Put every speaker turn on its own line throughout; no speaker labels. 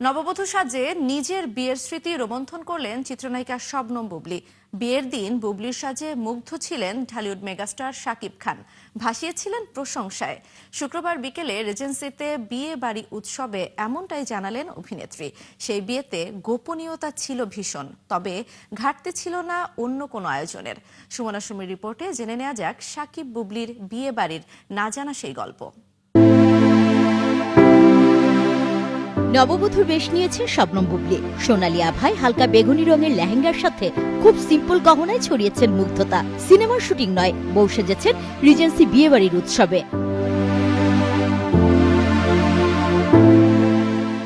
নববধূ সাজে নিজের বিয়ের স্মৃতি রোমন্থন করলেন চিত্রনায়িকা শবনম বুবলি। বিয়ের দিন বুবলির সাজে মুগ্ধ ছিলেন ঢালিউড মেগাস্টার শাকিব খান। ভাসিয়েছিলেন প্রশংসায়। শুক্রবার বিকেলে রেজেন্সিতে বিয়ে বাড়ি উৎসবে এমনটাই জানালেন অভিনেত্রী। সেই বিয়েতে গোপনীয়তা ছিল ভীষণ, তবে ঘাটতি ছিল না অন্য কোনো আয়োজনের। সুমনা সুমির রিপোর্টে জেনে নেওয়া যাক শাকিব বুবলির বিয়ে বাড়ির না জানা সেই গল্প।
নববধূর বেশ নিয়েছেন শবনম বুবলি। সোনালী আভাই হালকা বেগুনি রঙের লেহেঙ্গার সাথে খুব সিম্পল গহনায় ছড়িয়েছেন মুগ্ধতা। সিনেমার শুটিং নয়, বউ সেজেছেন রিজেন্সি বিয়েবাড়ির উৎসবে।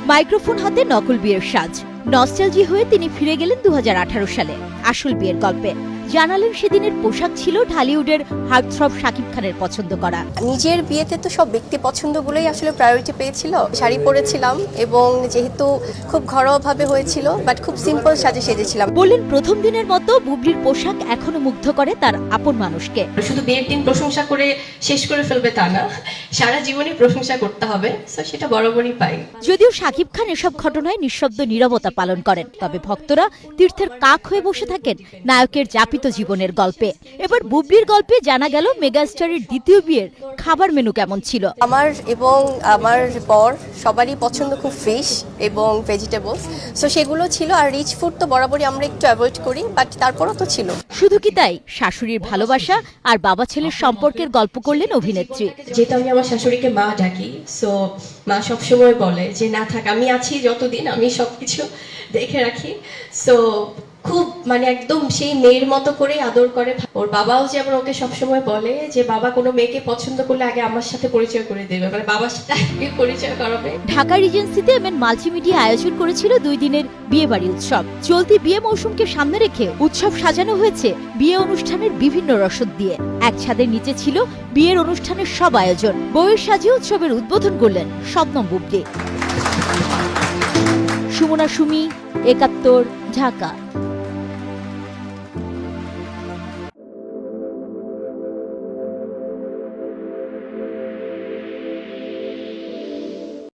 মাইক্রোফোন হাতে নকল বিয়ের সাজ। নস্টালজি হয়ে তিনি ফিরে গেলেন দু হাজার আঠারো সালে। আসল বিয়ের গল্পে। জানালেন সেদিনের পোশাক ছিল ঢালিউডের হার্টথ্রব শাকিব খানের পছন্দ করা।
নিজের বিয়েতে তো সব ব্যক্তি পছন্দগুলোই আসলে প্রায়োরিটি পেয়েছিল। শাড়ি পরেছিলাম এবং যেহেতু খুব ঘরোয়াভাবে হয়েছিল বাট খুব সিম্পল সাজে সেজেছিলাম।
বললেন প্রথম দিনের মতো বুবলির পোশাক এখনও মুগ্ধ করে তার আপন মানুষকে।
শুধু বিয়ের দিন প্রশংসা করে শেষ করে ফেলবে তা না সারা জীবনই প্রশংসা করতে হবে তো সেটা বরাবরই পাই।
যদিও শাকিব খান এসব ঘটনায় নিঃশব্দ নীরবতা পালন করেন তবে ভক্তরা তীর্থের কাক হয়ে বসে থাকেন নায়কের যাপিত জীবনের গল্পে। এবার বুবলির গল্পে জানা গেল মেগাস্টারের দ্বিতীয় বিয়ের খাবার মেনু কেমন ছিল।
আমার এবং আমার বর সবারই পছন্দ খুব ফিশ এবং ভেজিটেবলস সো সেগুলো ছিল আর রিচ ফুড তো বরাবরই আমরা একটু অ্যাভয়েড করি বাট তারপরও তো ছিল।
শুধু কি তাই? শাশুড়ির ভালোবাসা আর বাবা ছেলের সম্পর্কের গল্প করলেন অভিনেত্রী।
যেহেতু আমি আমার শাশুড়িকে মা ডাকি সো মা সবসময় বলে যে না থাক আমি আছি যতদিন আমি সবকিছু দেখে রাখি। সো খুব মানে একদম সেই মেয়ের মতো করে আদর করে ওর বাবাও যেমন ওকে সবসময় বলে যে, বাবা, কোনো মেয়েকে পছন্দ করলে আগে আমার সাথে পরিচয় করে দেবে। মানে বাবার সাথে আগে পরিচয় করাবে।
ঢাকা রিজেন্সিতে এমএন মাল্টিমিডিয়া আয়োজন করেছিল দুই দিনের বিয়ে বাড়ি উৎসব। চলতি বিয়ে মৌসুমকে সামনে রেখে উৎসব সাজানো হয়েছে বিয়ে অনুষ্ঠানের বিভিন্ন রসদ দিয়ে। এক ছাদের নিচে ছিল বিয়ের অনুষ্ঠানের সব আয়োজন। বউয়ের সাজে উৎসবের উদ্বোধন করলেন শবনম বুবলি সুমনা সুমি, একাত্তর, ঢাকা।